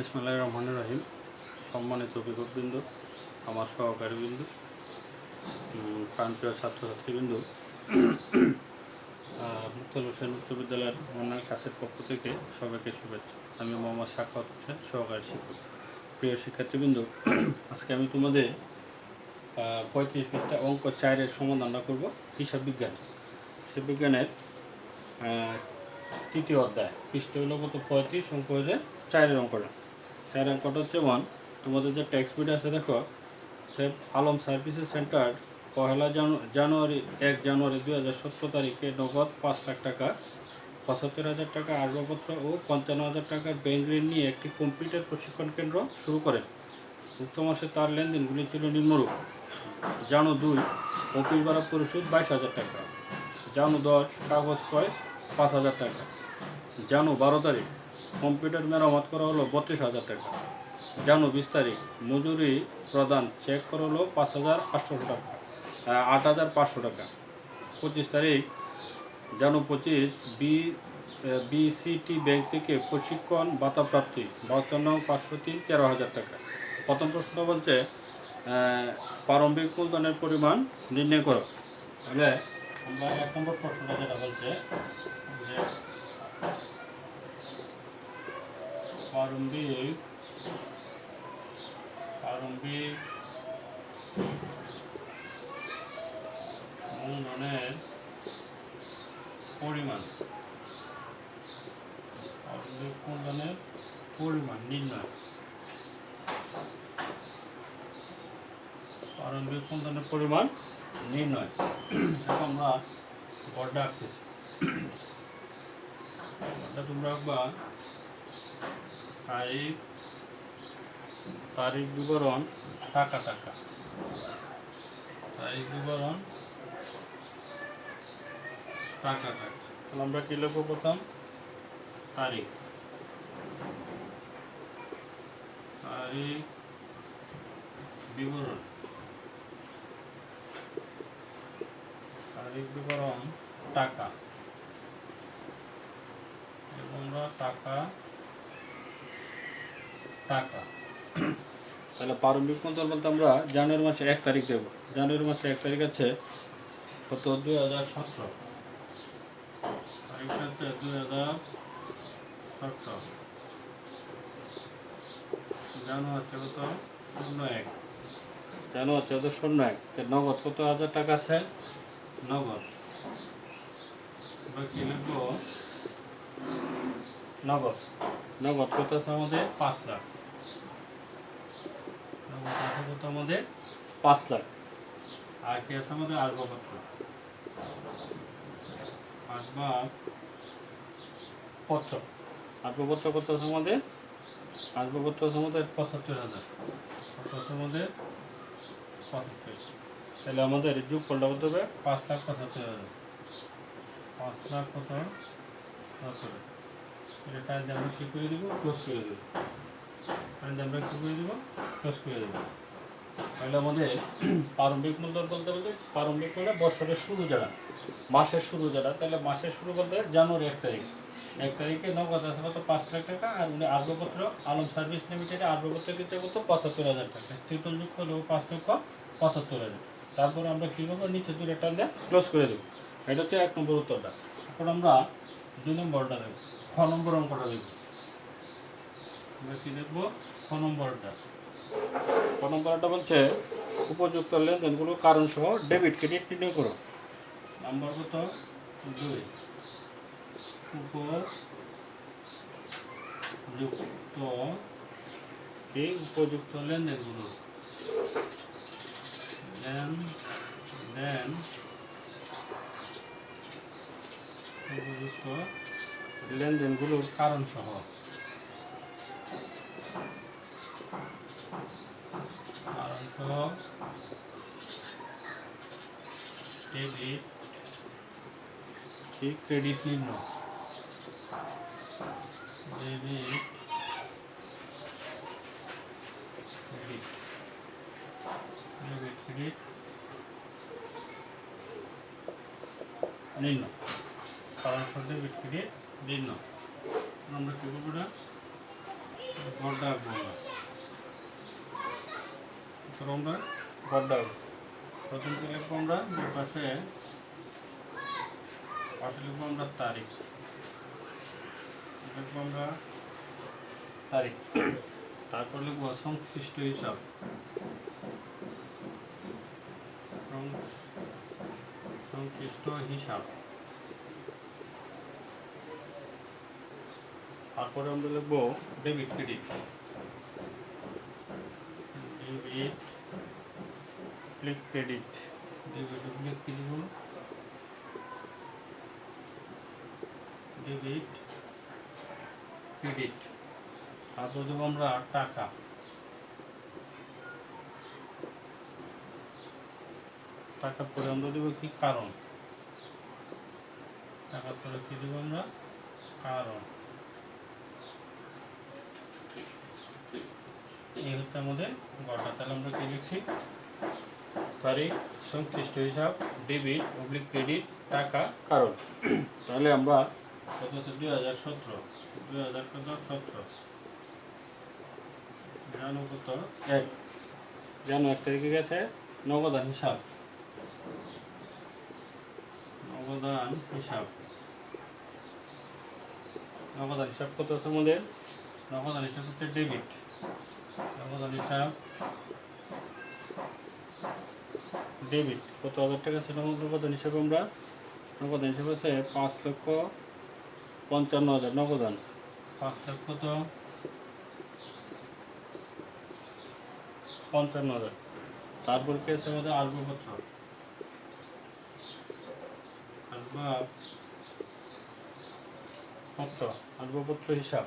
ইসমাইল রহমান রহিম। সম্মানিত বিন্দু আমার সহকারী বিন্দু প্রান্তীয় ছাত্রছাত্রীবৃন্দু মুক্তল হোসেন উচ্চ বিদ্যালয়ের অন্যান্য কাছের পক্ষ থেকে সবাইকে শুভেচ্ছা। আমি মোহাম্মদ সাক্ষাৎ হোসেন, সহকারী শিক্ষক। প্রিয় শিক্ষার্থীবৃন্দ, আজকে আমি তোমাদের পঁয়ত্রিশ পৃষ্ঠা অঙ্ক চারের সমাধানটা করব হিসাব বিজ্ঞান। হিসাব বিজ্ঞানের তৃতীয় অধ্যায়। পৃষ্ঠ হলো কত পঁয়ত্রিশ, অঙ্ক হয়েছে চারের অঙ্কটা। চারের অঙ্কটা হচ্ছে ওয়ান তোমাদের যে টেক্সট বইটা আছে, দেখো, সে আলম সার্ভিসেস সেন্টার পহেলা জানু- জানুয়ারি, এক জানুয়ারি দুই হাজার সতেরো তারিখে নগদ পাঁচ লাখ টাকা, পঁচাত্তর হাজার টাকা আসবাবপত্র ও পঞ্চান্ন হাজার টাকার ব্যাংক ঋণ নিয়ে একটি কম্পিউটার প্রশিক্ষণ কেন্দ্র শুরু করেন। উক্ত মাসে তার লেনদেনগুলি ছিল নিম্নরূপ। জানু দুই, অফিস ভাড়া পরিশোধ বাইশ হাজার টাকা। জানু দশ, কাগজ ক্রয় পাঁচ হাজার টাকা। জানু বারো তারিখ। কম্পিউটার মেরামত করা হলো বত্রিশ হাজার টাকা। জানু বিশ তারিখ। মজুরি প্রদান চেক করা হলো পাঁচ হাজার আটশো টাকা আট হাজার পাঁচশো টাকা। পঁচিশ তারিখ। জানু পঁচিশ বি বিসিটি ব্যাংক থেকে প্রশিক্ষণ ভাতা প্রাপ্তি বাউচান্ন পাঁচশো তিন, তেরো হাজার টাকা। প্রথম প্রশ্ন বলছে প্রারম্ভিক মূলধনের পরিমাণ নির্ণয় করো। তাহলে আমরা এক নম্বর প্রশ্নটা যেটা বলছে, যে প্রারম্ভিক প্রারম্ভিক মূলধনের পরিমাণ মূলধনের পরিমাণ নির্ণয়। প্রারম্ভিক মূলধনের পরিমাণ নির্ণয়। আমরা বড্ডা আঁকতেছি। বড্ডা তোমরা আঁকবা তারিখ তারিখ বিবরণ, টাকা টাকা। তারিখ বিবরণ, টাকা টাকা। তাহলে আমরা কি লিখব প্রথম? তারিখ। তারিখ বিবরণ। তারিখ বিবরণ, টাকা এবং আমরা টাকা টাকা। তাহলে প্রারম্ভিক মূলধন বলতে আমরা জানুয়ারি মাসে এক তারিখ দেবো। জানুয়ারি মাসে এক তারিখ আছে কত? দুই হাজার সতেরো। তারিখটা হচ্ছে দুই হাজার সতেরো। জানু হচ্ছে কত? শূন্য এক। জানু হচ্ছে কত? শূন্য এক। নগদ কত হাজার টাকা আছে? নগদ। আমরা কি লিখব নগদ। নগদ কত আছে আমাদের? পাঁচ লাখ। নগদ আছে কত আমাদের? পাঁচ লাখ। আর কি আছে আমাদের? আসবাবপত্র আসবাব পত্র আসবাবপত্র কত আছে আমাদের? আসবাবপত্র আছে আমাদের? পঁচাত্তর হাজার। কত আছে আমাদের? পঁচাত্তর। তাহলে আমাদের যুগ ফলটা করতে হবে? পাঁচ লাখ পঁচাত্তর হাজার। পাঁচ লাখ কত? পঁচাত্তর এটা টাইম আমরা কী করে দেবো ক্লোজ করে দেবো। টাইম আমরা কী করে দেবো ক্লোজ করে দেবো। তাহলে আমাদের প্রারম্ভিক মূলধন বলতে বলতে প্রারম্ভিক মানে বছরের শুরু যারা, মাসের শুরু যারা, তাহলে মাসের শুরু বলতে জানুয়ারি এক তারিখ। এক তারিখে নগদ আছে কত? পাঁচ লাখ টাকা, আর উনি আর্বপত্র আলম সার্ভিস লিমিটেডে আর্বপত্র দিতে কত? পঁচাত্তর হাজার টাকা। তৃতীয় যুক্ত দেবো পাঁচ লক্ষ, পঁচাত্তর হাজার। তারপরে আমরা কী করব? নিচে দুটো টান দিয়ে ক্লোজ করে দেবো। এটা হচ্ছে এক নম্বর উত্তরটা। এখন আমরা দুই নম্বরটা দেবো খ নম্বর অঙ্কটা দেবো আমরা কী দেখব? খ নম্বরটা। ক নম্বরটা বলছে উপযুক্ত লেনদেনগুলো কারণ সহ ডেবিট ক্রেডিট নির্ণয় করো। নাম্বার কত? দুই। উপযুক্ত এই উপযুক্ত লেনদেনগুলো। লেন দেন উপযুক্ত লেনদেনগুলোর কারণ সহ কারণ সহ ডেবিট ক্রেডিট। নির্ণয় ডেবিট ক্রেডিট। ডেবিট কারণ ডেবিট ক্রেডিট। নির্ণয় আমরা কী করব না গড় ডাক বাংলা তারপর আমরা ডাক প্রথম থেকে লিখব আমরা? পাশে পাশে লিখব আমরা তারিখ। লিখব আমরা তারিখ। তারপর লিখব সংশ্লিষ্ট হিসাব। সংশ্লিষ্ট হিসাব। তারপরে আমরা লিখব debit credit debit click credit debit click কি দিব ডেবিট ক্রেডিট তারপর দেবো আমরা টাকা। টাকা পরে আমরা দেবো কি? কারণ। টাকা পরে কি দেবো আমরা? কারণ। এই হচ্ছে আমাদের গড়টা তাহলে আমরা কি লিখছি? তারিখ সংশ্লিষ্ট হিসাব ডেবিট অবলিক ক্রেডিট টাকা। কারণ তাহলে আমরা কত হচ্ছে দুই হাজার সতেরো দুই হাজার কত সতেরো। জানো কত এক। জানো এক তারিখে গেছে নগদান হিসাব। নগদান হিসাব। নগদান হিসাব কত আছে আমাদের? নগদান হিসাব হচ্ছে ডেবিট। ডেবিট কত হাজার টাকা ছিল নগদান হিসাবে আমরা? নগদান হিসাবে আছে পাঁচ লক্ষ পঞ্চান্ন হাজার নগদান পাঁচ লক্ষ তো পঞ্চান্ন হাজার। তারপর কি আছে আমাদের? আসবাবপত্র। আসবাবপত্র আসবাবপত্র হিসাব।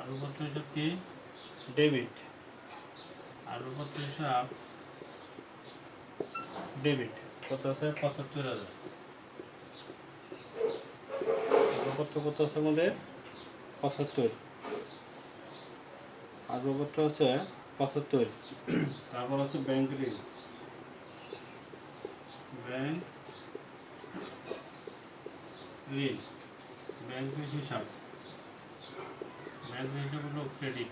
আসবাবপত্র হিসাব কি? ডেবিট। আসবাবপত্র হিসাব ডেবিট। কত আছে? পঁচাত্তর হাজার। আসবাবপত্র কত আছে আমাদের? পঁচাত্তর। আসবাবপত্র আছে পঁচাত্তর। তারপর আছে ব্যাংক ঋণ। ব্যাংক ঋণ। ব্যাংক ঋণ হিসাব। হলো ক্রেডিট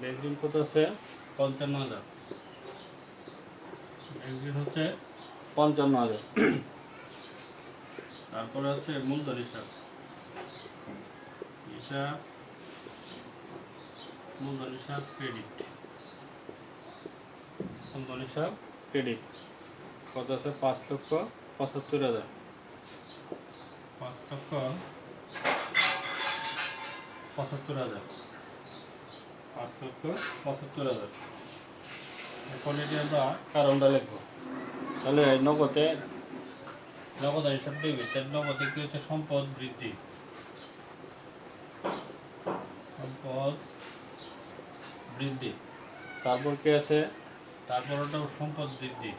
ব্যাংক কত আছে পঞ্চান্ন হাজার। ব্যাংক হচ্ছে পঞ্চান্ন হাজার। তারপরে হচ্ছে মূলধন হিসাব। হিসাব মূলধন হিসাব ক্রেডিট মূলধন হিসাব ক্রেডিট কত আছে? পাঁচ লক্ষ পঁচাত্তর হাজার। পাঁচ লক্ষ পঁচাত্তর হাজার। পাঁচ লক্ষ পঁচাত্তর হাজার। এখন এটি আমরা কারণটা লিখব তাহলে নগদে? নগদ হিসাব ডেবিট তাহলে নগদে কি হচ্ছে? সম্পদ বৃদ্ধি। সম্পদ বৃদ্ধি। তারপর কি আছে? তারপর ওটাও সম্পদ বৃদ্ধি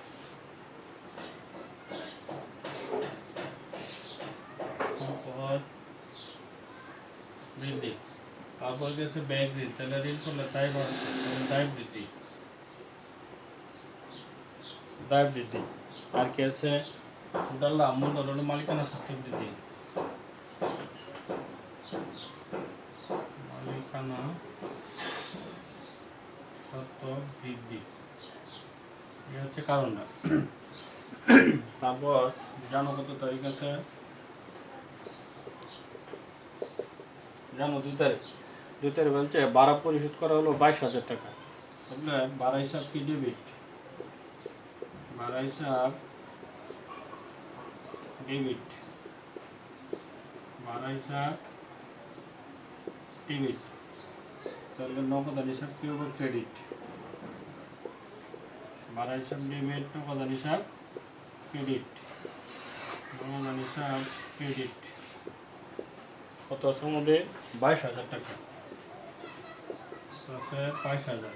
সম্পদ বৃদ্ধি কি আছে ব্যাংক ঋণ তাহলে ঋণ করলে দায় বাড়ছে দায় বৃদ্ধি। দায় বৃদ্ধি। আর কি আছে? ডাল্লা মূলধন মালিকানা সত্ত্ব বৃদ্ধি। মালিকানা সত্ত্ব বৃদ্ধি। এই হচ্ছে কারণটা। তারপর জানো কত তারিখ আছে। জানো দুই তারিখ। তারিখ বলছে ভাড়া পরিশোধ করা হলো বাইশ হাজার টাকা। ভাড়া হিসাব কি ডেবিট ভাড়া হিসাব ডেবিট ভাড়া হিসাব ডেবিট তাহলে নগদান হিসাব কি হবে? ক্রেডিট ভাড়া হিসাব ডেবিট নগদান হিসাব ক্রেডিট নগদান হিসাব ক্রেডিট কত আছে আমাদের? বাইশ হাজার টাকা। আছে বাইশ হাজার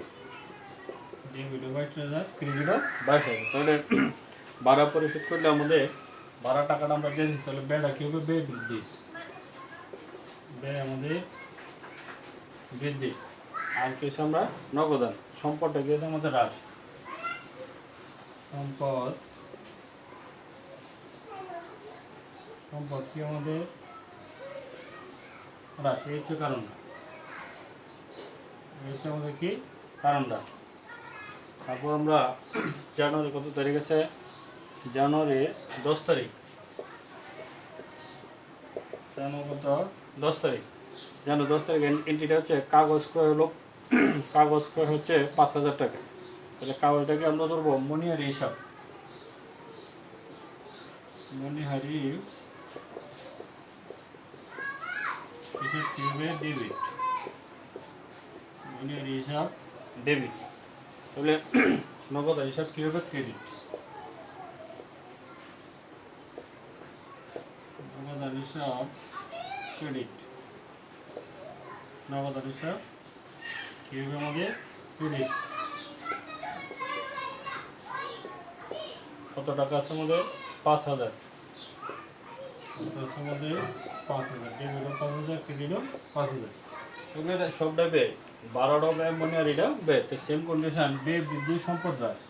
ডেবিটও বাইশ হাজার ক্রেডিটও বাইশ হাজার তাহলে ভাড়া পরিশোধ করলে আমাদের ভাড়া টাকাটা আমরা দিয়ে দিচ্ছি তাহলে ব্যয়টা কী হবে? বৃদ্ধি। ব্যয় আমাদের বৃদ্ধি। আর কি আমরা নগদান সম্পদটা হচ্ছে আমাদের হ্রাস। সম্পদ সম্পদ কি আমাদের? রাশি এই হচ্ছে কারণটা। এই আমাদের কি? কারণটা তারপর আমরা জানুয়ারি কত তারিখ আছে? জানুয়ারি দশ তারিখ। কত? দশ তারিখ। জানো দশ তারিখ এন্ট্রিটা হচ্ছে কাগজ ক্রয় হলো কাগজ ক্রয় হচ্ছে পাঁচ হাজার টাকা। তাহলে কাগজটাকে আমরা ধরবো মনিহারি হিসাব। মনিহারি ডেবিট মনিহারি হিসাব ডেবিট তাহলে নগদ হিসাব কীভাবে ক্রেডিট নগদ হিসাব ক্রেডিট নগদ হিসাব কীভাবে আমাদের ক্রেডিট কত টাকা আছে আমাদের? পাঁচ হাজার। আমাদের? পাঁচ হাজার। ডেবিটও পাঁচ হাজার ক্রেডিটও পাঁচ হাজার। সবটা সবটা বে বারোটা বে মনে আর এটা বে তো সেম কন্ডিশন বে বৃদ্ধি সম্পদ হ্রাস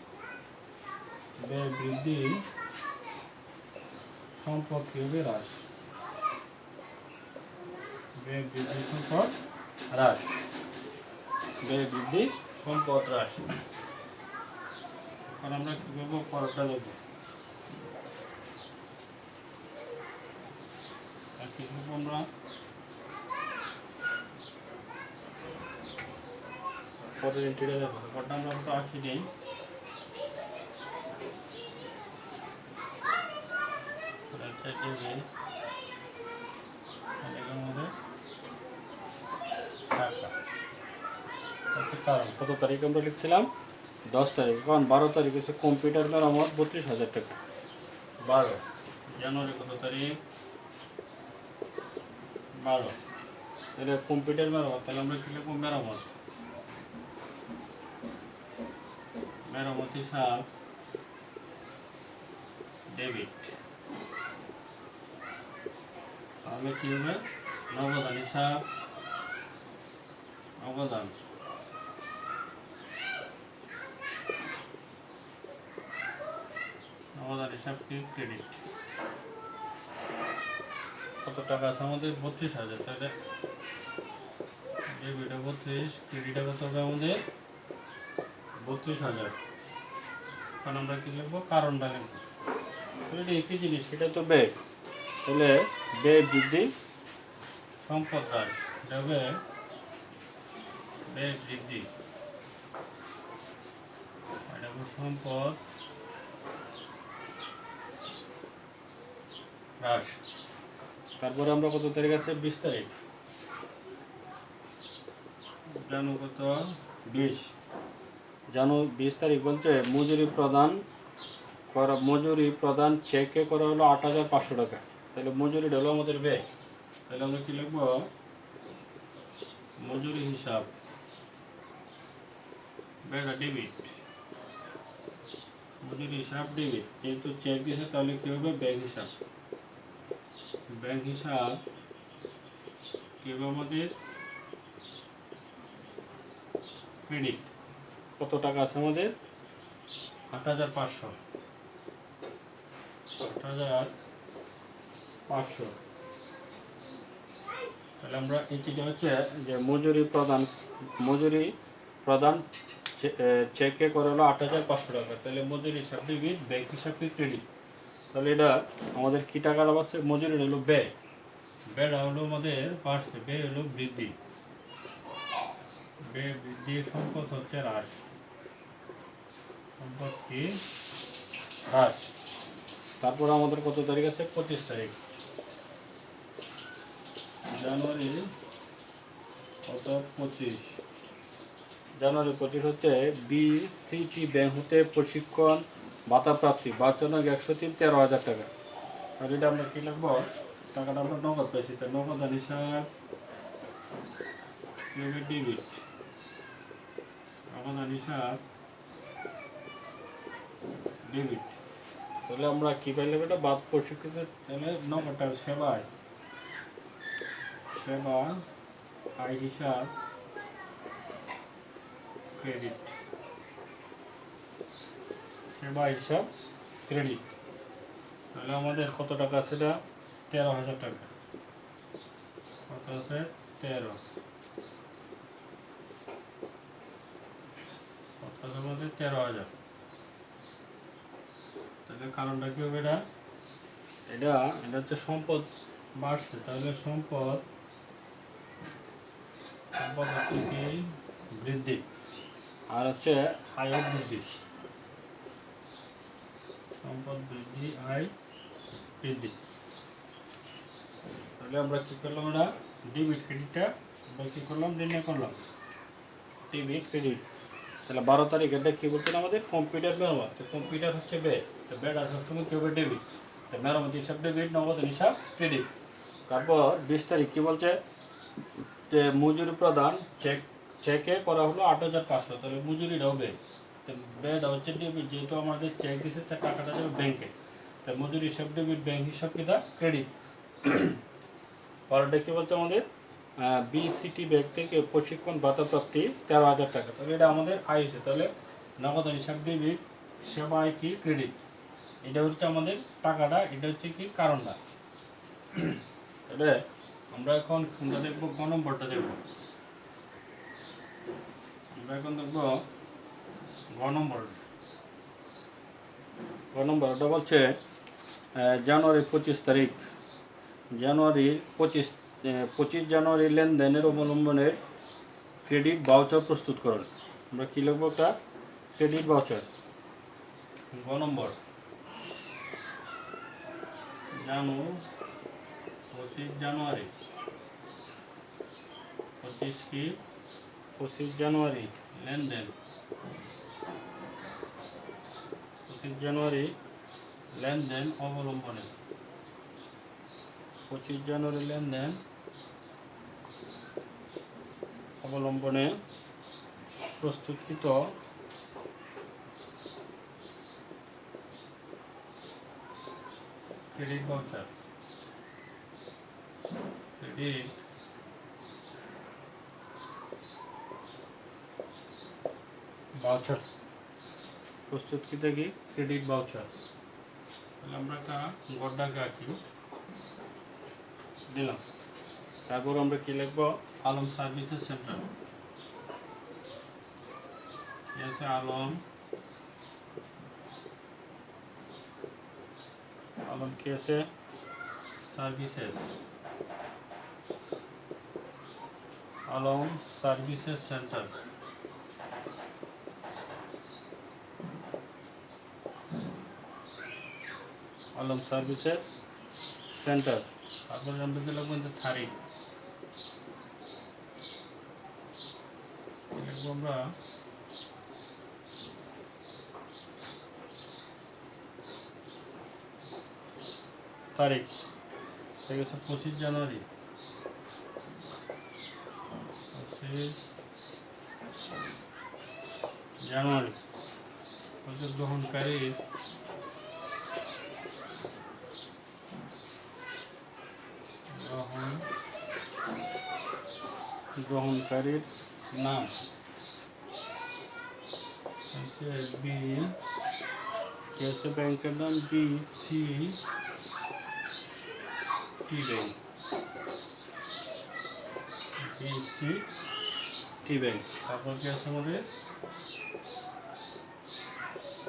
বে বৃদ্ধি সম্পদ কীভাবে হ্রাস বে বৃদ্ধি সম্পদ হ্রাস। বে বৃদ্ধি সম্পদ হ্রাস। এখন আমরা কী করব? পরটা আর কী করব আমরা? কারণ? কত তারিখ আমরা লিখছিলাম? দশ তারিখ। কারণ বারো তারিখ হচ্ছে কম্পিউটার মেরামত বত্রিশ হাজার টাকা। বারো। জানুয়ারি কত তারিখ? বারো। তাহলে কম্পিউটার মেরামত তাহলে আমরা কি লিখব? মেরামত মেরামত হিসাব ডেবিট তাহলে কি হবে? নবদান হিসাব অবদান আমাদের হিসাব কি ক্রেডিট কত টাকা আছে? আমাদের বত্রিশ হাজার, তাহলে ডেবিটে বত্রিশ ক্রেডিটে কত হবে আমাদের? বত্রিশ হাজার। কারণ আমরা কি লিখব? কারণটা লিখব। এটা একই জিনিস সেটা তো ব্যয় তাহলে ব্যয় বৃদ্ধি সম্পদ হ্রাস। এটা হবে ব্যয় বৃদ্ধি। এটা সম্পদ হ্রাস। তারপরে আমরা কত তারিখ আছে? বিশ তারিখ। কত? বিশ। জানু বিশ তারিখ বলছে, মজুরি প্রদান করা, মজুরি প্রদান চেকে করা হলো আট হাজার পাঁচশো টাকা। তাহলে মজুরি হলো আমাদের ব্যয়। তাহলে আমরা কি লিখব? মজুরি হিসাব। ব্যয়টা ডেবিট মজুরি হিসাব ডেবিট যেহেতু চেক দিয়েছে, তাহলে কী হবে? ব্যাংক হিসাব। ব্যাংক হিসাব কি হবে আমাদের? ক্রেডিট কত টাকা আছে আমাদের? আট হাজার পাঁচশো। আট হাজার পাঁচশো। তাহলে আমরা এই চিঠি হচ্ছে যে মজুরি প্রদান মজুরি প্রদান চেকে করে হলো আট হাজার পাঁচশো টাকা। তাহলে মজুরি হিসাব ডেবিট ব্যাংক হিসাবটি ক্রেডিট তাহলে এটা আমাদের কী টাকাটা পাচ্ছে মজুরি হলো ব্যয়। ব্যয়টা হলো আমাদের বাড়ছে ব্যয় হলো বৃদ্ধি। ব্যয় বৃদ্ধি সম্পদ হচ্ছে হ্রাস। সম্পদ কি হ্রাস তারপর আমাদের কত তারিখ আছে? পঁচিশ তারিখ। জানুয়ারি কত পঁচিশ। জানুয়ারি পঁচিশ হচ্ছে বিসিটি ব্যাংক হতে প্রশিক্ষণ ভাতা প্রাপ্তি। বাচ্চানক একশো তিন তেরো হাজার টাকা। আর এটা আমরা কী লিখব? টাকাটা আমরা নগদ পেয়েছি তাই নগদ হিসাব ডেবিট নগদ হিসাব ডেবিট তাহলে আমরা কী পাইলাম এটা? বাদ প্রশিক্ষিত তাহলে নম্বরটা সেবায় সেবা আয় হিসাব ক্রেডিট সেবা হিসাব ক্রেডিট তাহলে আমাদের কত টাকা আছে এটা? তেরো হাজার টাকা। কত আছে? তেরো। কত আছে তেরো হাজার। কারণটা কি হবে এটা? এটা এটা হচ্ছে সম্পদ বাড়ছে। তাহলে সম্পদ সম্পদ হচ্ছে কি? বৃদ্ধি। আর হচ্ছে আয় বৃদ্ধি। সম্পদ বৃদ্ধি, আয় বৃদ্ধি। তাহলে আমরা কি করলাম এটা? ডেবিট ক্রেডিটটা আমরা কি করলাম? নির্ণয় করলাম। ডেবিট ক্রেডিট তাহলে বারো তারিখ এটা কি বলছেন আমাদের? কম্পিউটার মেরামত তো কম্পিউটার হচ্ছে বে তো বেটা সবসময় কি হবে ডেবিট তো মেরামত হিসাব ডেবিট নগদ হিসাব ক্রেডিট তারপর বিশ তারিখ কি বলছে? যে মজুরি প্রদান চেক চেকে করা হলো আট হাজার পাঁচশো। তাহলে মজুরিটাও বে তো বেটা হচ্ছে ডেবিট যেহেতু আমাদের চেক দিচ্ছে তার টাকাটা যাবে ব্যাংকে তা মজুরি হিসাব ডেবিট ব্যাংক হিসাব কিটা ক্রেডিট পরেরটা কি বলছে আমাদের? বিসিটি ব্যাংক থেকে প্রশিক্ষণ ভাতা প্রাপ্তি তেরো হাজার টাকা। তাহলে এটা আমাদের আয় হচ্ছে তাহলে নগদ হিসাব ডেবিট সেবা কি ক্রেডিট এটা হচ্ছে আমাদের টাকাটা, এটা হচ্ছে কি কারণটা? তাহলে আমরা এখন আমরা দেখব? ক নম্বরটা দেখব? আমরা এখন দেখব গ নম্বর। গ নম্বরটা বলছে জানুয়ারি পঁচিশ তারিখ। জানুয়ারি পঁচিশ পঁচিশ জানুয়ারি লেনদেনের অবলম্বনের ক্রেডিট ভাউচার প্রস্তুত করুন আমরা কী লিখব একটা ক্রেডিট ভাউচার। গ নম্বর। জানু পঁচিশ জানুয়ারি। পঁচিশ কি? পঁচিশ জানুয়ারি। লেনদেন। পঁচিশ জানুয়ারি লেনদেন অবলম্বনে। পঁচিশ জানুয়ারি লেনদেন অবলম্বনে প্রস্তুতকৃত ক্রেডিট ভাউচার ক্রেডিট ভাউচার প্রস্তুতকৃত কি ক্রেডিট ভাউচার তাহলে আমরা একটা গড্ডাকে আঁকি দিলাম তারপর আমরা কি লিখব আলম সার্ভিসেস সেন্টার কি আছে আলম আলম আছে? Services. Alam services centre. Alam services centre. তারপরে দিলাম কিন্তু তারিখ লিখব আমরা তারিখ। ঠিক আছে পঁচিশ জানুয়ারি। পঁচিশ জানুয়ারি। গ্রহণকারী। গ্রহণ গ্রহণকারীর নাম। বি ব্যাংকের নাম B C T bank B C T bank তারপর কি আছে আমাদের?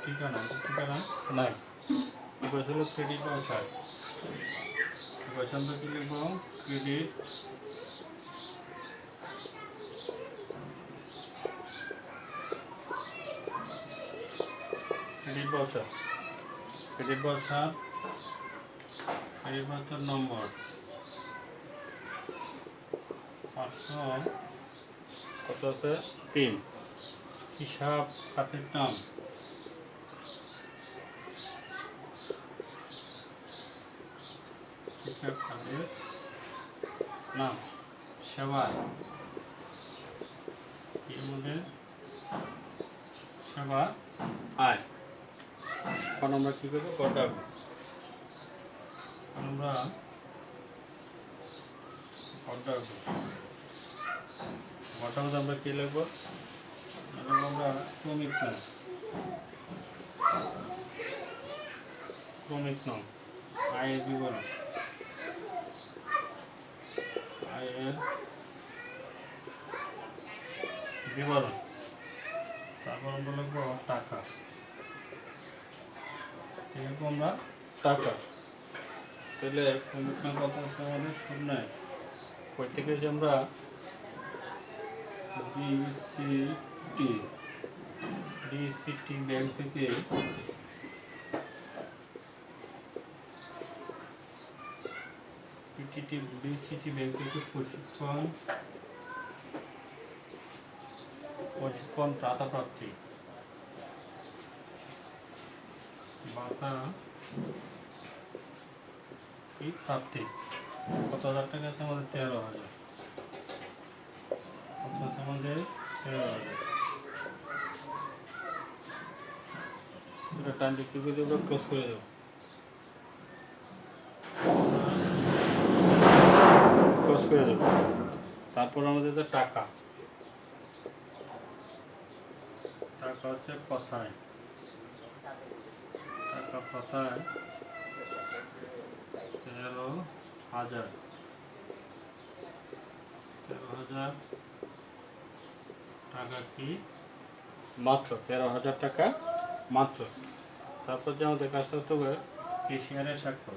ঠিকানা ঠিকানা? নাই। এবার হলো ক্রেডিট ভাউচার এবার আমরা কি লিখব? Credit credit voucher credit voucher voucher number. পাঁচশো কত আছে? তিন। হিসাব খাতের নাম। হিসাব খাতের নাম। সেবা। কি আমাদের? সেবা। আয়। এখন আমরা কী করব? ঘটাবো আমরা ঘটাবো আমরা কী লিখব? আমরা ক্রমিক নাম। ক্রমিক নাম। আয়ের বিবরণ আয়ের বিবরণ তারপর আমরা লিখব টাকা। এরকম আমরা টাকা। তাহলে কমিটমেন্ট কত আছে আমাদের শূন্যে কই থেকে যে আমরা ডিসিটি ডিসিটি ব্যাংক থেকে পিটিটি, ডিসিটি ব্যাংক থেকে প্রশিক্ষণ প্রশিক্ষণ প্রাপ্তি ভাতা প্রাপ্তি কত হাজার টাকা আছে আমাদের? তেরো হাজার। কত আছে আমাদের? তেরো হাজার। করে করে তারপর আমাদের টাকা টাকা হচ্ছে কথায়। টাকা কথায় তেরো হাজার। তেরো হাজার টাকা কি? মাত্র তেরো হাজার টাকা মাত্র। তারপর যে আমাদের কাজটা করতে হবে কেশিয়ারের স্বাক্ষর।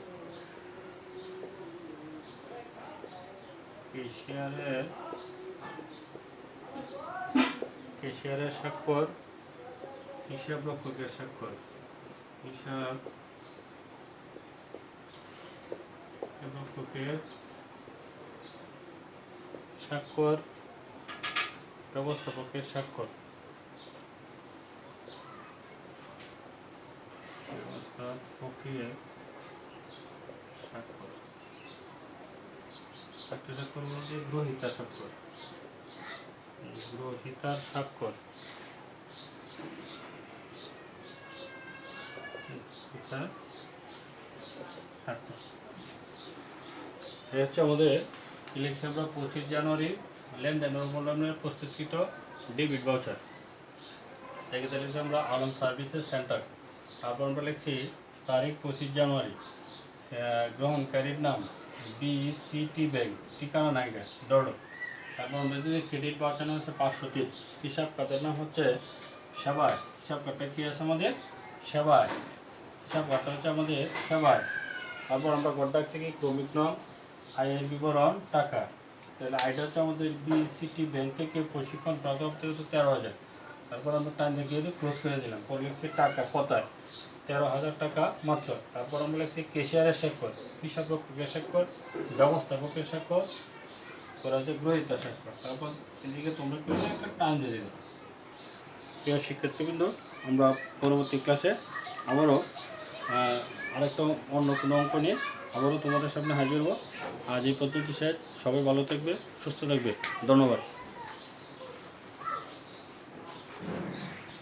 কেশিয়ারের কেশিয়ারের স্বাক্ষর হিসাব রক্ষকের স্বাক্ষর। হিসাব রক্ষকের স্বাক্ষর। ব্যবস্থাপকের স্বাক্ষর। ব্যবস্থাপকের স্বাক্ষর। চারটে স্বাক্ষর গ্রহিতা স্বাক্ষর। গ্রহিতার স্বাক্ষর। স্বাক্ষর। হচ্ছে আমাদের ইলেকশন আমরা পঁচিশ জানুয়ারি, লেনদেন মূল্যায়নের প্রস্তুতকৃত ডেবিট ভাউচার এক্ষেত্রে লিখছি আমরা আলম সার্ভিসেস সেন্টার, তারপর আমরা লিখছি তারিখ পঁচিশ জানুয়ারি গ্রহণকারীর নাম বি সিটি ব্যাংক, ঠিকানা নাইগা ডলো তারপর আমরা ক্রেডিট ভাউচার হচ্ছে পাঁচশো তিন, হিসাব কার্ডের নাম হচ্ছে সেবায়। হিসাব কার্ডটা কী আছে আমাদের? সেবায়। হিসাব কার্ডটা হচ্ছে আমাদের সেবায়। তারপর আমরা গড্ডাক থেকে ক্রমিক নাম আয়ের বিবরণ, টাকা। তাহলে আইটা হচ্ছে আমাদের বিসিটি ব্যাংক থেকে প্রশিক্ষণ প্রাপ্ত তেরো হাজার। তারপর আমরা টাইম দেখিয়ে দিয়ে ক্লোজ করে দিলাম। পরে টাকা, কোথায়? তেরো হাজার টাকা মাত্র। তারপর আমরা লিখছি কেশিয়ারের স্বাক্ষর হিসাব রক্ষকের স্বাক্ষর ব্যবস্থাপকের স্বাক্ষর করা হচ্ছে গ্রহিতা স্বাক্ষর তারপর এদিকে তোমরা কি একটা টাইম দিয়ে দেবে। প্রিয় শিক্ষার্থীবৃন্দ, আমরা পরবর্তী ক্লাসে আবারও আরেকটা অন্য কোনো অঙ্ক নিয়ে আবারও তোমাদের সামনে হাজির হব। আজ এই পদ্ধতি স্যার সবাই ভালো থাকবে, সুস্থ থাকবে। ধন্যবাদ।